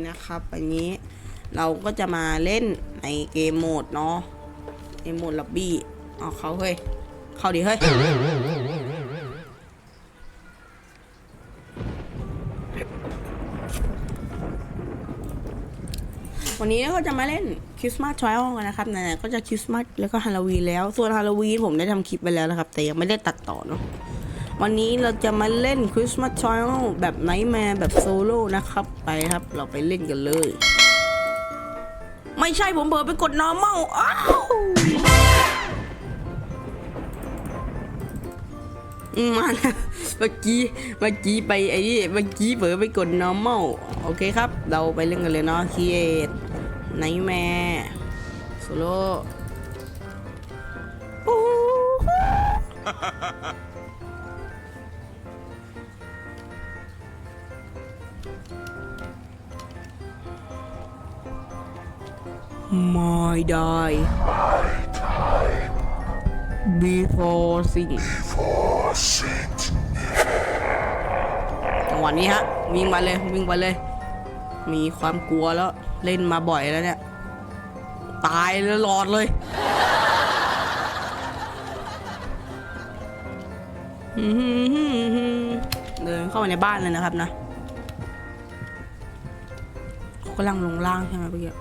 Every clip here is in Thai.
นะครับอันนี้เราก็จะมาเล่นในเกมโหมดเนาะในโหมดลับบี้เอาเขาเฮ้ยเข้าดิเฮ้ยวันนี้เราก็จะมาเล่นคริสต์มาสทริอัลกันนะครับไหนๆก็จะคริสต์มาสแล้วก็ฮาโลวีนแล้ว ส่วนฮาโลวีนผมได้ทำคลิปไปแล้วนะครับ แต่ยังไม่ได้ตัดต่อเนาะ วันนี้เราจะมาเล่นคริสต์มาสทริอัลแบบไนท์แมร์แบบโซโล่นะครับ ไปครับเราไปเล่นกันเลย ไม่ใช่ผมเบิดไปกด normal อ้าวมาแล้วเมื่อกี้เมื่อกี้ไปไอ้นี่เมื่อกี้เบิดไปกด normal โอเคครับ เราไปเล่นกันเลยเนาะ create nightmare solo โอ้โห ไม่ได้ before sing จังหวะนี้ฮะ วิ่งมาเลย วิ่งไปเลย มีความกลัวแล้ว เล่นมาบ่อยแล้วเนี่ย ตายแล้วหลอดเลย เดินเข้ามาในบ้านเลยนะครับนะเขากำลังลงล่างใช่ไหมเมื่อกี้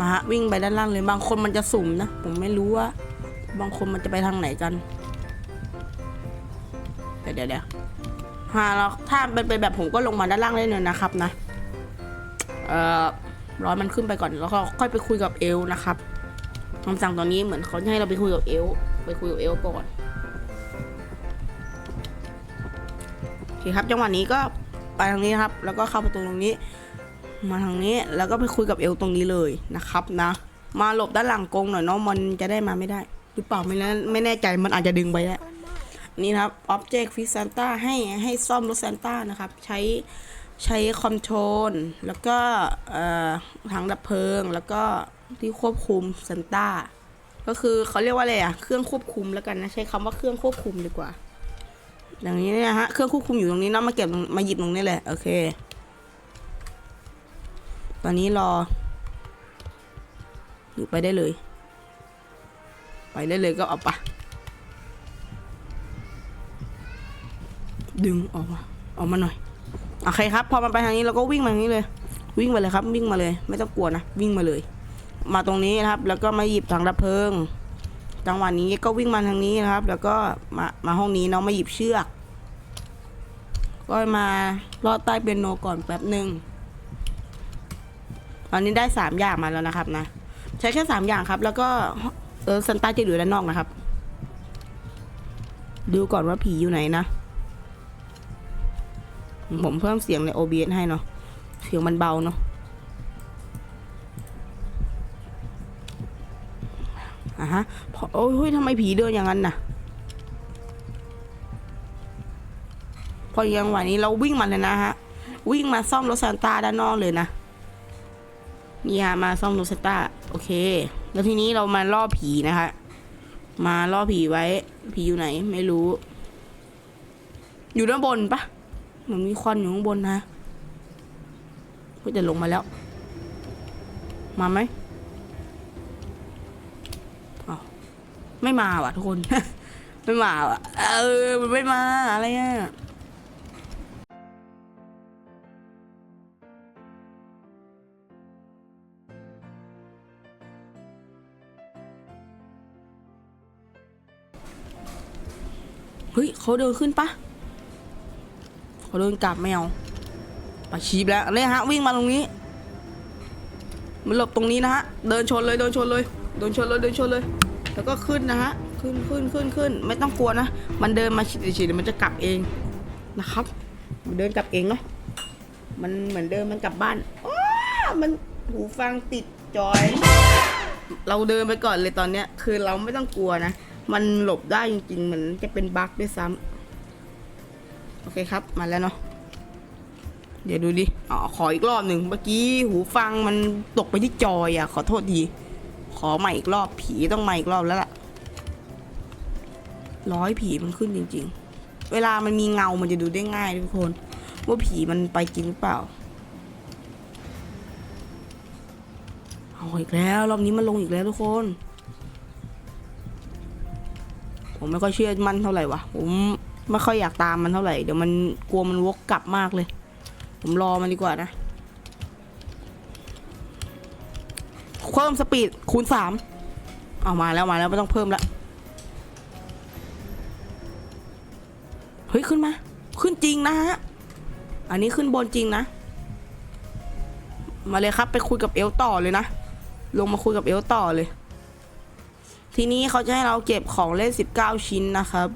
มาฮะวิ่งไปด้านล่างเลยบางคนมันจะสุ่มนะ ผมไม่รู้ว่า บางคนมันจะไปทางไหนกัน เดี๋ยวเดี๋ยวเดี๋ยวฮาเราถ้าเป็นไปแบบผมก็ลงมาด้านล่างได้เลยนะครับนะ เอ่อร้อยมันขึ้นไปก่อนแล้วก็ค่อยไปคุยกับเอลนะครับคำสั่งตอนนี้เหมือนเขาจะให้เราไปคุยกับเอลไปคุยกับเอลก่อนโอเคครับจังหวะนี้ก็ไปทางนี้ครับ แล้วก็เข้าประตูตรงนี้ มาทางนี้แล้วก็ไปคุยกับเอลตรงนี้เลยนะครับนะ มาหลบด้านหลังกงหน่อยเนาะมันจะได้มาไม่ได้ หรือเปล่าไม่แน่ไม่แน่ใจมันอาจจะดึงไปได้นี่ครับ Object f i x Santa ให้ให้ซ่อมรถซานต้านะครับ ใช้ใช้คอนโทรลแล้วก็ถังดับเพลิง แล้วก็ที่ควบคุมซานต้าก็คือเขาเรียกว่าอะไรอะเครื่องควบคุมแล้วกันนะใช้คำว่าเครื่องควบคุมดีกว่า อย่างนี้นี่ยฮะเครื่องควบคุมอยู่ตรงนี้เนาะมาเก็บมาหยิบตรงนี้แหละโอเค อนนี้รออยู่ไปได้เลย ไปได้เลยก็เอาปะดึงออกมาออกมาหน่อยโอเคครับ พอมันไปทางนี้เราก็วิ่งมาทางนี้เลย วิ่งมาเลยครับ วิ่งมาเลย ไม่ต้องกลัวนะวิ่งมาเลย มาตรงนี้นะครับ แล้วก็มาหยิบถังดับเพลิงจังหวะนี้ก็วิ่งมาทางนี้นะครับ แล้วก็มามาห้องนี้น้องมาหยิบเชือก ก็มาลอดใต้เปียโนก่อนแป๊บหนึ่ง ตอนนี้ได้สามอย่างมาแล้วนะครับนะใช้แค่สามอย่างครับ แล้วก็เออซันต้าจะอยู่ด้านนอกนะครับ ดูก่อนว่าผีอยู่ไหนนะ ผมเพิ่มเสียงใน OBS ให้เนาะเสียงมันเบาเนาะอะฮะโอ้ยเฮ้ยทำไมผีเดินอย่างนั้นน่ะ พอยังหวะนี้เราวิ่งมาเลยนะฮะ วิ่งมาซ่อมรถซานต้าด้านนอกเลยนะ นี่ฮะมาซ่อมโรสต้าโอเค แล้วทีนี้เรามาล่อผีนะคะ มาล่อผีไว้ ผีอยู่ไหน ไม่รู้ อยู่ด้านบนปะมือนมีควันอยู่ข้างบนนะก็จะลงมาแล้ว มาไหมอ้าวไม่มาว่ะทุกคน ไม่มาว่ะ เออ มันไม่มาอะไรอะ เฮ้ยเขาเดินขึ้นปะเขาเดินกลับไม่เอาชีบแล้วเลยฮะวิ่งมาตรงนี้ มันหลบตรงนี้นะฮะเดินชนเลยเดินชนเลยเดินชนเลยเดินชนเลย แล้วก็ขึ้นนะฮะขึ้นขึ้นขึ้นขึ้นไม่ต้องกลัวนะมันเดินมาฉีดฉีดมันจะกลับเองนะครับ มันเดินกลับเองเนาะมันเหมือนเดิมมันกลับบ้านอ้ามันหูฟังติดจอย เราเดินไปก่อนเลยตอนเนี้ย คือเราไม่ต้องกลัวนะ มันหลบได้จริงๆ เหมือนจะเป็นบั๊กด้วยซ้ำโอเคครับ มาแล้วเนาะ เดี๋ยวดูดิ อ๋อ ขออีกรอบหนึ่ง เมื่อกี้หูฟังมันตกไปที่จอยอะ ขอโทษทีขอใหม่อีกรอบ ผีต้องใหม่อีกรอบแล้วล่ะ ร้อยผีมันขึ้นจริง ๆ เวลามันมีเงา มันจะดูได้ง่ายทุกคน ว่าผีมันไปจริงหรือเปล่าเอาอีกแล้ว รอบนี้มันลงอีกแล้วทุกคน ผมไม่ค่อยเชื่อมั่นเท่าไหร่วะผมไม่ค่อยอยากตามมันเท่าไหร่เดี๋ยวมันกลัวมันวกกลับมากเลย ผมรอมันดีกว่านะเพิ่มสปีดคูณสามเอามาแล้วมาแล้วไม่ต้องเพิ่มละเฮ้ยขึ้นมา ขึ้นจริงนะฮะอันนี้ขึ้นบนจริงนะ มาเลยครับไปคุยกับเอลต่อเลยนะ ลงมาคุยกับเอลต่อเลย ทีนี้เขาจะให้เราเก็บของเล่น 19 ชิ้นนะครับ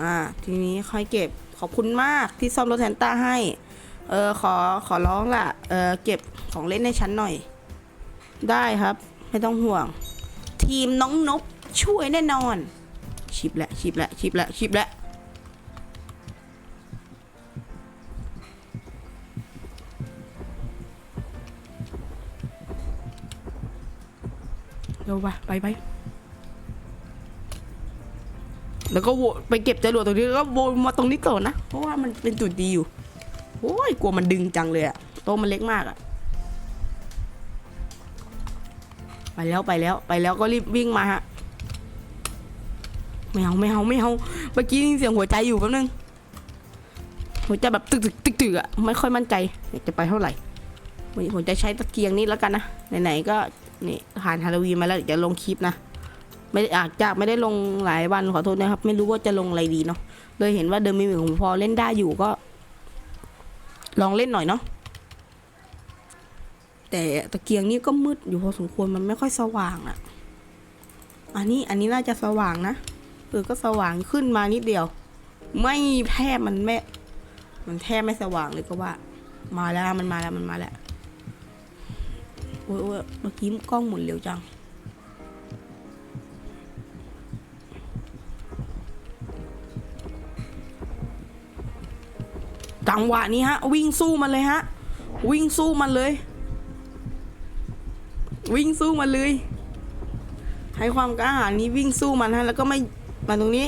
อ่า ทีนี้ค่อยเก็บ ขอบคุณมากที่ซ่อมรถแทนต้าให้ เออ ขอ ขอร้องล่ะ เออ เก็บของเล่นให้ฉันหน่อย ได้ครับ ไม่ต้องห่วง ทีมน้องนกช่วยแน่นอน ชิปแหละ ชิปแหละ ชิปแหละ ชิปแหละ เร็วไปไปไปแล้วก็โวไปเก็บจรวดตรงนี้แล้วก็วนมาตรงนี้ก่อนนะ เพราะว่ามันเป็นจุดดีอยู่ โอ้ยกลัวมันดึงจังเลยอะโต๊ะมันเล็กมากอะไปแล้วไปแล้วไปแล้วก็รีบวิ่งมาฮะไม่เอาไม่เอาไม่เอาเมื่อกี้ยินเสียงหัวใจอยู่แป๊บนึงหัวใจแบบตึกตึกตึกตึกอะไม่ค่อยมั่นใจอยากจะไปเท่าไหร่วันนี้ผมจะใช้ตะเกียงนี้แล้วกันนะไหนๆก็ นี่ผ่านฮาโลวีนมาแล้วเดี๋ยวจะลงคลิปนะ ไม่ได้อาจจะไม่ได้ลงหลายวันขอโทษนะครับ ไม่รู้ว่าจะลงอะไรดีเนาะเลยเห็นว่าเดิมมีหมือของพอเล่นได้อยู่ก็ ลองเล่นหน่อยเนาะแต่ตะเกียงนี่ก็มืดอยู่พอสมควรมันไม่ค่อยสว่างอะ่ะ อันนี้อันนี้น่าจะสว่างนะเออก็สว่างขึ้นมานิดเดียว ไม่แทบมันไม่มันแทบไม่สว่างเลยก็ว่า มาแล้วมันมาแล้วมันมาแล้ว โอ้ยเมื่อกี้กล้องหมุนเร็วจัง จังหวะนี้ฮะ วิ่งสู้มันเลยฮะ วิ่งสู้มันเลย วิ่งสู้มันเลยให้ความกล้าหาญนี้วิ่งสู้มันฮะ แล้วก็ไม่มาตรงนี้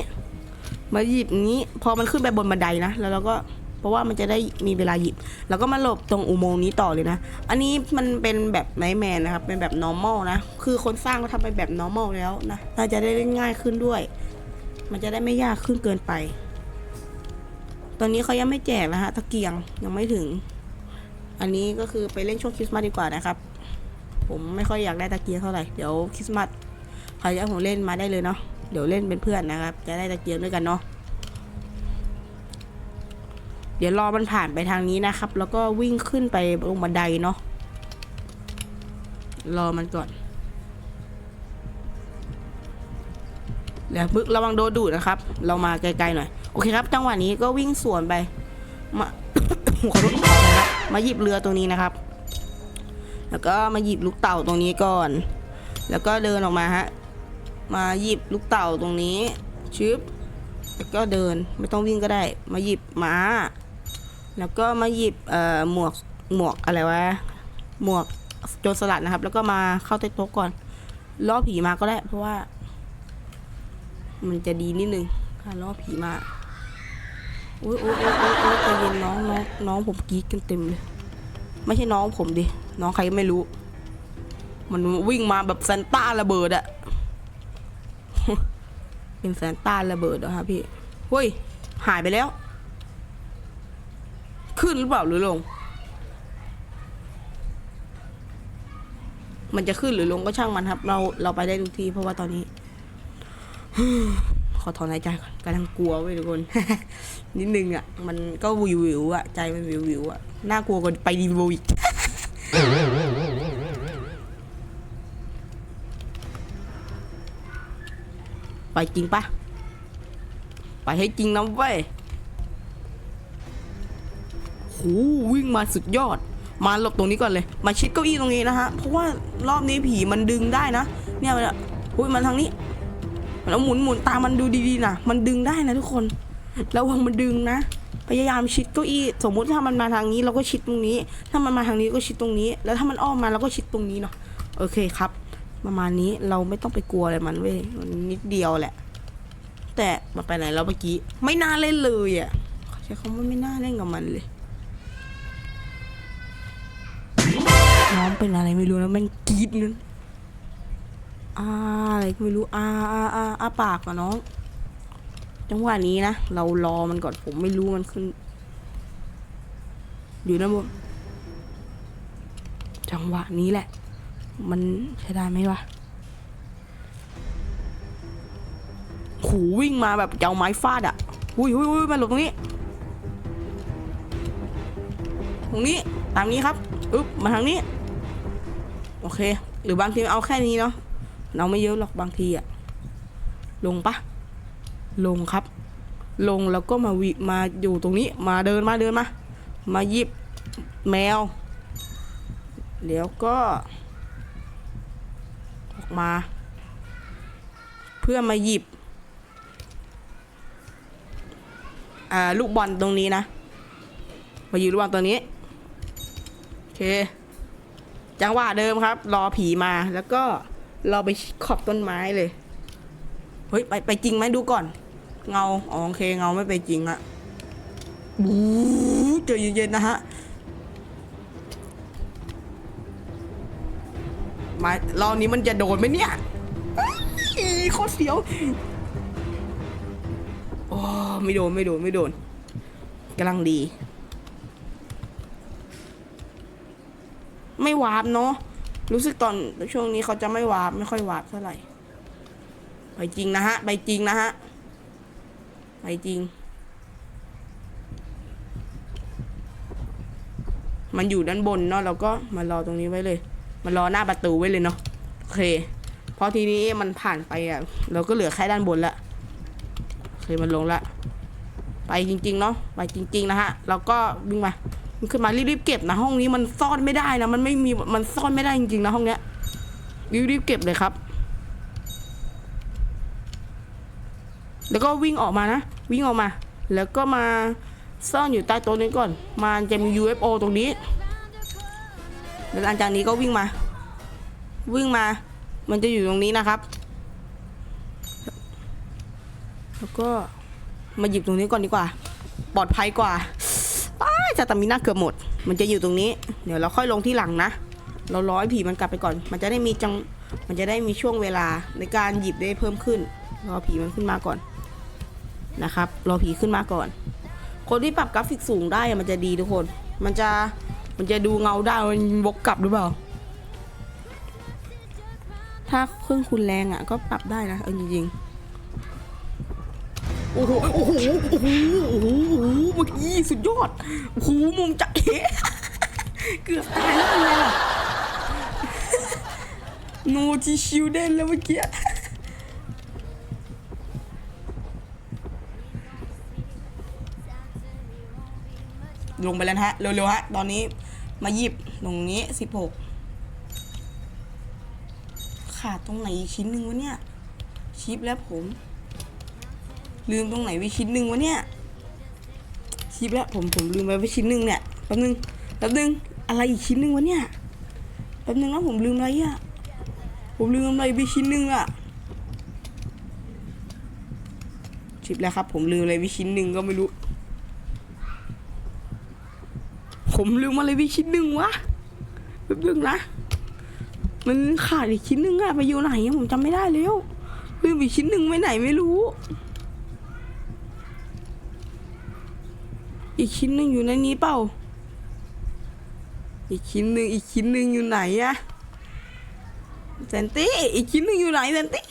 มาหยิบนี้ พอมันขึ้นไปบนบันไดนะ แล้วเราก็ เพราะว่ามันจะได้มีเวลาหยิบ แล้วก็มาหลบตรงอุโมงค์นี้ต่อเลยนะ อันนี้มันเป็นแบบไนแมนนะครับ เป็นแบบ normal นะ คือคนสร้างก็ทำเป็นแบบ normal แล้วนะน่าจะได้เล่นง่ายขึ้นด้วย มันจะได้ไม่ยากขึ้นเกินไป ตอนนี้เขายังไม่แจกนะฮะตะเกียงยังไม่ถึง อันนี้ก็คือไปเล่นช่วงคริสต์มาสดีกว่านะครับ ผมไม่ค่อยอยากได้ตะเกียงเท่าไหร่ เดี๋ยวคริสต์มาสใครจะเอาของเล่นมาได้เลยเนาะ เดี๋ยวเล่นเป็นเพื่อนนะครับ จะได้ตะเกียงด้วยกันเนาะ เดี๋ยวรอมันผ่านไปทางนี้นะครับ แล้วก็วิ่งขึ้นไปลงบันไดเนาะรอมันก่อนเดี๋ยวพึกระวังโดนดูดนะครับ เรามาไกลๆหน่อย โอเคครับ จังหวะนี้ก็วิ่งสวนไป มาขอโทษนะครับมาหยิบเรือตรงนี้นะครับ แล้วก็มาหยิบลูกเต่าตรงนี้ก่อน แล้วก็เดินออกมาฮะ มาหยิบลูกเต่าตรงนี้ชึบแล้วก็เดินไม่ต้องวิ่งก็ได้ มาหยิบม้า แล้วก็มาหยิบหมวกหมวกอะไรวะหมวกโจรสลัดนะครับ แล้วก็มาเข้าใต้โต๊ะก่อนล่อผีมาก็ได้ เพราะว่า มันจะดีนิดนึงการล่อผีมาโอ้ยโอ้ยโอ้ยอ้ยโอ้ยใจเย็นน้องน้องน้องผมกรีดกันเต็มเลย ไม่ใช่น้องผมดิ น้องใครก็ไม่รู้ มันวิ่งมาแบบซานต้าระเบิดอะเป็นซานต้าระเบิดเหรอครับพี่เฮ้ย หายไปแล้ว ขึ้นหรือเปล่าหรือลง มันจะขึ้นหรือลงก็ช่างมันครับ เราเราไปได้ทุกที่เพราะว่าตอนนี้ ขอถอนหายใจก่อนกำลังกลัวเว้ทุกคน นิดนึงอะ มันก็วิววิวอะ ใจมันวิววิวอะ น่ากลัวกว่าไปดีโวอีกไปจริงปะไปให้จริงนะเว้ย หวิ่งมาสุดยอด มาหลบตรงนี้ก่อนเลย มาชิดเก้าอี้ตรงนี้นะฮะ เพราะว่ารอบนี้ผีมันดึงได้นะ เนี่ยมันอะอุ้ยมันทางนี้แล้วหมุนหมุนตามมันดูดีๆนะ มันดึงได้นะทุกคนระวังมันดึงนะ พยายามชิดเก้าอี้ สมมุติถ้ามันมาทางนี้เราก็ชิดตรงนี้ ถ้ามันมาทางนี้ก็ชิดตรงนี้ แล้วถ้ามันอ้อมมาเราก็ชิดตรงนี้เนาะ โอเคครับ ประมาณนี้เราไม่ต้องไปกลัวอะไรมันเว้ยนิดเดียวแหละ แต่มันไปไหนแล้วเมื่อกี้ ไม่น่าเล่นเลยอะเขาใช้คำว่าไม่น่าเล่นกับมันเลย น้องเป็นอะไรไม่รู้นะแม่งกรีดนั่นอาอะไรก็ไม่รู้อาอาอาอาปากก่อนน้อง จังหวะนี้นะ เรารอมันก่อนผมไม่รู้มันขึ้น อยู่ด้านบนจังหวะนี้แหละ มันใช้ได้ไหมวะหูวิ่งมาแบบจะเอาไม้ฟาดอะหุยหุยหุยมาหลบตรงนี้ ตรงนี้ ตามนี้ครับ อึ๊บ มาทางนี้ โอเค หรือบางทีเอาแค่นี้เนาะเราไม่เยอะหรอกบางทีอะลงปะลงครับ ลงแล้วก็มาวิมาอยู่ตรงนี้ มาเดินมาเดินมา มาหยิบแมว แล้วก็ออกมา เพื่อมาหยิบอ่าลูกบอลตรงนี้นะ มาหยิบลูกบอลตัวนี้ โอเค จังหวะเดิมครับ รอผีมาแล้วก็รอไปขอบต้นไม้เลย เฮ้ย ไปไปจริงไหมดูก่อน เงาอ๋อโอเคเงาไม่ไปจริงอะบู๊เจอเย็นๆนะฮะมารอบนี้มันจะโดนไหมเนี่ยอ้ยโคตรเสียว โอ้ไม่โดนไม่โดนไม่โดนกำลังดี ไม่วาร์ปเนาะรู้สึกตอนช่วงนี้เขาจะไม่วาร์ปไม่ค่อยวาร์ปเท่าไหร่ไปจริงนะฮะไปจริงนะฮะไปจริง มันอยู่ด้านบนเนาะเราก็มารอตรงนี้ไว้เลย มารอหน้าประตูไว้เลยเนาะโอเคพราะทีนี้มันผ่านไปอะ เราก็เหลือแค่ด้านบนละโอเคมันลงละไปจริง ๆ เนาะไปจริง ๆ นะฮะเราก็วิ่งมา มันขึ้นมารีบๆเก็บนะห้องนี้มันซ่อนไม่ได้นะมันไม่มีมันซ่อนไม่ได้จริงๆนะห้องเนี้ยรีบๆเก็บเลยครับ แล้วก็วิ่งออกมานะวิ่งออกมา แล้วก็มาซ่อนอยู่ใต้โต๊ะนี้ก่อน มันจะมี UFO ตรงนี้แล้วหลังจากนี้ก็วิ่งมา วิ่งมา มันจะอยู่ตรงนี้นะครับ แล้วก็มาหยิบตรงนี้ก่อนดีกว่า ปลอดภัยกว่า สตามินาเกือบหมด มันจะอยู่ตรงนี้ เดี๋ยวเราค่อยลงที่หลังนะ เราร้อยผีมันกลับไปก่อน มันจะได้มีจัง มันจะได้มีช่วงเวลาในการหยิบได้เพิ่มขึ้น รอผีมันขึ้นมาก่อนนะครับ รอผีขึ้นมาก่อน คนที่ปรับกราฟิกสูงได้มันจะดีทุกคน มันจะ มันจะดูเงาได้ มันวกกลับหรือเปล่า ถ้าเครื่องคุณแรงอะ ก็ปรับได้นะ เออจริงๆ โอ้โห โอ้โห โอ้โห โอ้โห โอ้โหเมื่อกี้สุดยอด โอ้โหมุมจะเอ๋เกือบตายแล้วเป็นไงล่ะโนจิชิวเดนแล้วเมื่อกี้ลงไปแล้วฮะ เร็วๆฮะ ตอนนี้มาหยิบตรงนี้สิบหกขาดตรงไหนอีกชิ้นหนึ่งวะเนี่ย ชิปแล้วผม ลืมตรงไหนไว้ชิ้นหนึ่งวะเนี่ยชิปแล้วผมผมลืมไปไว้ชิ้นหนึ่งเนี่ยแป๊บนึงแป๊บนึงอะไรอีกชิ้นหนึ่งวะเนี่ยแป๊บนึงนะผมลืมอะไรอะผมลืมอะไรไปชิ้นหนึ่งอะชิปแล้วครับ ผมลืมอะไรไปชิ้นหนึ่งก็ไม่รู้ ผมลืมอะไรไปชิ้นหนึ่งวะแป๊บนึงนะมันขาดอีกชิ้นหนึ่งอะไปอยู่ไหนอะผมจำไม่ได้แล้วลืมอีกชิ้นหนึ่งไปไหนไม่รู้ อีกชิ้นหนึ่งอยู่ในนี้เปล่า อีกชิ้นหนึ่งอีกชิ้นหนึ่งอยู่ไหนอะแซนตี้ อีกชิ้นหนึ่งอยู่ไหนแซนตี้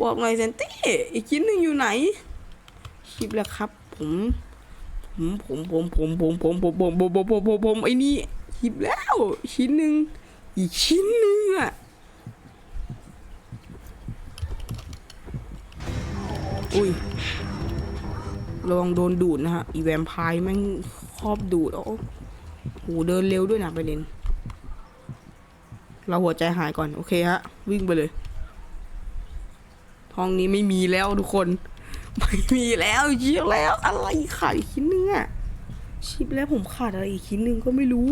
บอกหน่อยแซนตี้ อีกชิ้นหนึ่งอยู่ไหน คลิปแล้วครับ ผม ผม ผม ผม ผม ผม ผม ผม ผม ผม ผม ผม ผมผมไอ้นี่คลิปแล้ว ชิ้นหนึ่ง อีกชิ้นหนึ่งอะอุ้ย ระวังโดนดูดนะฮะ อีแวมไพร์แม่งครอบดูดโอ้โหเดินเร็วด้วยนะไปเล่นเราหัวใจหายก่อน โอเคฮะ วิ่งไปเลย ห้องนี้ไม่มีแล้วทุกคน ไม่มีแล้วชียแล้ว อะไรขาดอีกชิ้นนึงอะชิปแล้วผมขาดอะไรอีกชิ้นนึงก็ไม่รู้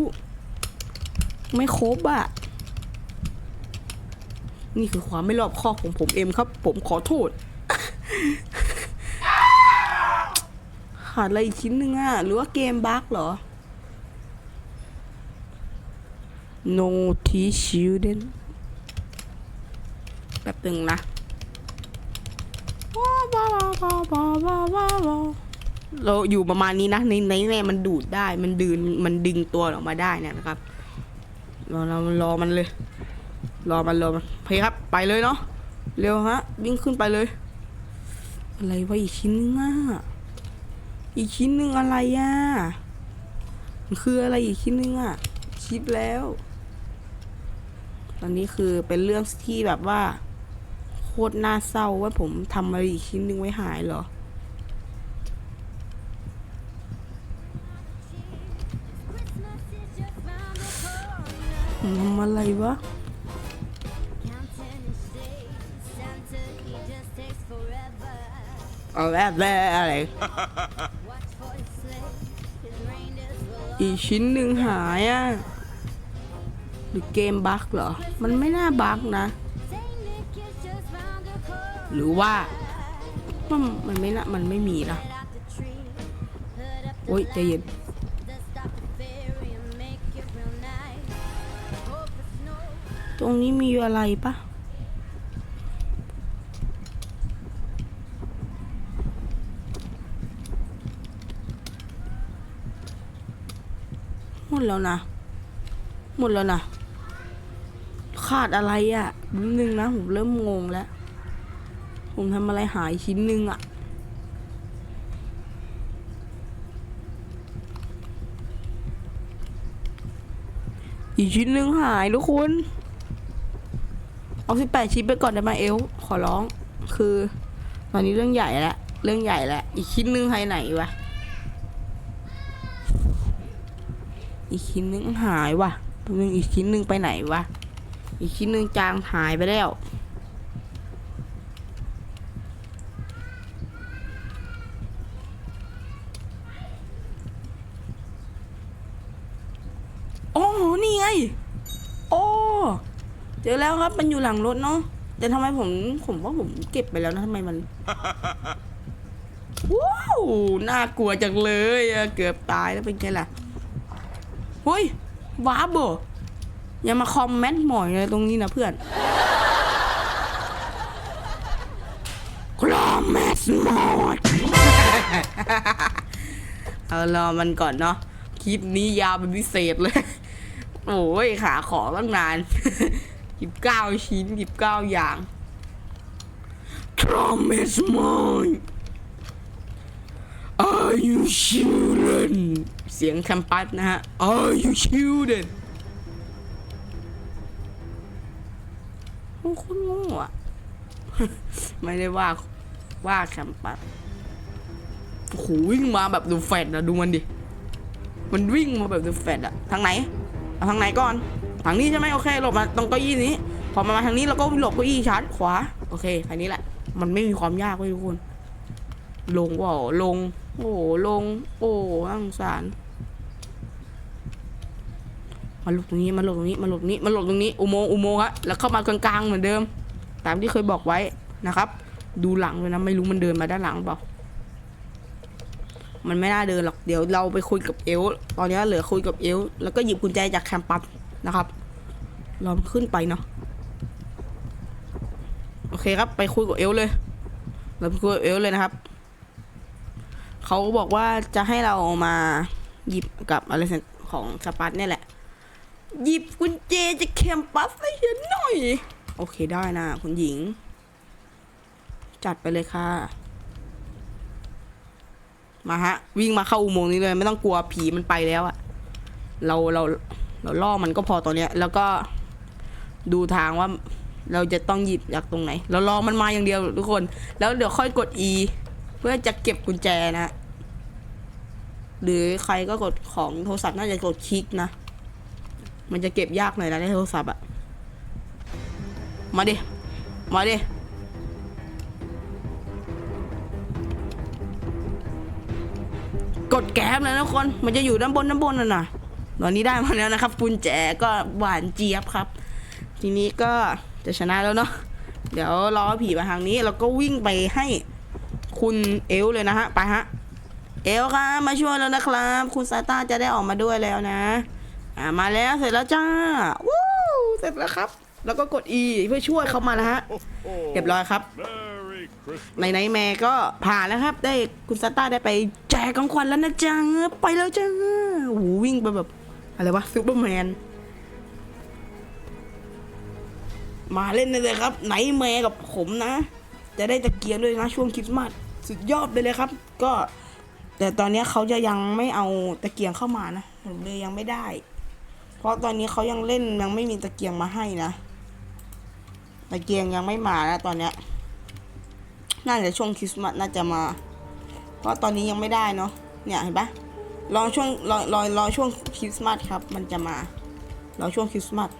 ไม่ครบอะนี่คือความไม่รอบคอบของผมเอ็มครับ ผมขอโทษ ขาดอะไรอีกชิ้นหนึ่งอะหรือว่าเกมบั๊กเหรอ no t children แป๊บหนึ่งนะเราอยู่ประมาณนี้นะ ในในแม่มันดูดได้ มันดึงมันดึงตัวออกมาได้เนี่ยนะครับเราเรารอมันเลย รอมันรอมันเพครับ ไปเลยเนาะ เร็วฮะ วิ่งขึ้นไปเลย อะไรวะอีกชิ้นนึงอะ อีกชิ้นหนึ่งอะไรอะมันคืออะไรอีกชิ้นหนึ่งอะคิดแล้ว ตอนนี้คือเป็นเรื่องที่แบบว่า โคตรน่าเศร้าว่าผมทำอะไรอีกชิ้นหนึ่งไว้หายเหรอผมทำอะไรวะเอาแบบแบบอะไร อีกชิ้นหนึ่งหายอะหรือเกมบั๊กเหรอ มันไม่น่าบั๊กนะ หรือว่า มันมันไม่น่ามันไม่มีนะ โอ๊ยใจเย็นตรงนี้มีอะไรปะ ดแล้วนะ หมดแล้วนะ ขาดอะไรอะ่ะนิดนึงนะ ผมเริ่มงงแล้ว ผมทำอะไรหายชิ้นหนึ่งอะ่ะ อีกชิ้นหนึ่งหายทุกคน เอาสิบแปดชิ้นไปก่อนได้ไหมเอล ขอร้อง คือ ตอนนี้เรื่องใหญ่แล้ว เรื่องใหญ่แล้ว อีกชิ้นหนึ่งหายไหนวะ อีกชิ้นหนึ่งหายว่ะตัวนึงอีกชิ้นหนึ่งไปไหนวะ อีกชิ้นหนึ่งจางหายไปแล้ว โอ้นี่ไง โอ้เจอแล้วครับมันอยู่หลังรถเนาะ แต่ทำไมผม ผมว่าผมเก็บไปแล้วนะทำไมมันว้าวน่ากลัวจังเลย เกือบตายแล้วเป็นไงล่ะ เฮ้ยว้าบออย่ามาคอมเมนต์หมอยเลยตรงนี้นะเพื่อนคลอมเมสหมดเอารอมันก่อนเนาะคลิปนี้ยาวเป็นพิเศษเลย โอ้ยขาขอตั้งนานสิบเก้าชิ้นสิบเก้าอย่าง Promise mine Are you children เสียงแคมปัสนะฮะ Are you children โอ้คุณโง่อะไม่ได้ว่าว่าแคมปัสโอ้โหวิ่งมาแบบดูแฟดอะดูมันดิ มันวิ่งมาแบบดูแฟดอะทางไหนเอาทางไหนก่อนทางนี้ใช่ไหมโอเคหลบมาตรงเก้าอี้นี้ พอมามาทางนี้เราก็หลบเก้าอี้ชาร์จขวา โอเคทางนี้แหละ มันไม่มีความยากเว้ยทุกคน ลงว่าลง โอ้ลง โอ้น่างสารมาหลบตรงนี้มาหลบตรงนี้มาหลบตรงนี้มาหลบตรงนี้อุโมงค์อุโมงค์ฮะแล้วเข้ามากลางๆเหมือนเดิม ตามที่เคยบอกไว้นะครับ ดูหลังเลยนะไม่รู้มันเดินมาด้านหลังเปล่ามันไม่น่าเดินหรอกเดี๋ยวเราไปคุยกับเอลตอนนี้เหลือคุยกับเอลแล้วก็หยิบกุญแจจากแคมปัสนะครับลองขึ้นไปเนาะโอเคครับ ไปคุยกับเอลเลยเราไปคุยกับเอลเลยนะครับ เขาบอกว่าจะให้เรามาหยิบกับอะไรสักของสปัสเนี่ยแหละ หยิบกุญแจจากแคมปัสให้ฉันหน่อย โอเคได้นะคุณหญิง จัดไปเลยค่ะ มาฮะ วิ่งมาเข้าอุโมงค์นี้เลย ไม่ต้องกลัวผีมันไปแล้วอะเราเราเราล่อมันก็พอตอนเนี้ย แล้วก็ดูทางว่าเราจะต้องหยิบจากตรงไหน เรารอมันมาอย่างเดียวทุกคน แล้วเดี๋ยวค่อยกด E เพื่อจะเก็บกุญแจนะ หรือใครก็กดของโทรศัพท์น่าจะกดคลิกนะ มันจะเก็บยากหน่อยนะในโทรศัพท์อะมาดิ มาดิ กดแก๊บเลยนะคน มันจะอยู่ด้านบนด้านบนน่ะนะตอนนี้ได้มาแล้วนะครับกุญแจก็หวานเจี๊ยบครับ ทีนี้ก็จะชนะแล้วเนาะ เดี๋ยวรอผีมาทางนี้ แล้วก็วิ่งไปให้คุณเอลเลยนะฮะ ไปฮะ เอลครับมาช่วยแล้วนะครับ คุณซาต้าจะได้ออกมาด้วยแล้วนะ อ่ามาแล้วเสร็จแล้วจ้าวู้เสร็จแล้วครับ แล้วก็กด E เพื่อช่วยเขามานะฮะเรียบร้อยครับ Merry Christmas. ในไนแมร์ก็ผ่านแล้วครับ ได้คุณซาต้าได้ไปแจกของขวัญแล้วนะจ๊ะไปแล้วจ้าโอ้โหวิ่งไปแบบอะไรวะซูเปอร์แมนมาเล่นได้เลยครับไนแมร์กับผมนะ จะได้ตะเกียงด้วยนะช่วงคริสต์มาสสุดยอดไปเลยครับ ก็ แต่ตอนนี้เขาจะยังไม่เอาตะเกียงเข้ามานะผมเลยยังไม่ได้ เพราะตอนนี้เขายังเล่นยังไม่มีตะเกียงมาให้นะตะเกียงยังไม่มานะตอนเนี้ยน่าจะช่วงคริสต์มาสน่าจะมา เพราะตอนนี้ยังไม่ได้เนาะเนี่ยเห็นปะรอช่วงรอรอรอช่วงคริสต์มาสครับ มันจะมารอช่วงคริสต์มาส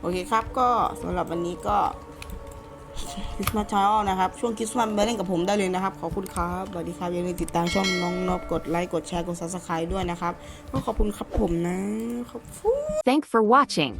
โอเคครับก็สำหรับวันนี้ก็ ริสต์มาสเช้านะครับ ช่วงคริสต์มาสมาเล่นกับผมได้เลยนะครับ ขอบคุณครับสวัสดีครับอย่าลืมติดตามช่องน้องนบกดไลค์กดแชร์กดซับสไครต์ด้วยนะครับก็ขอบคุณครับผมนะขอบคุณ Thank for watching.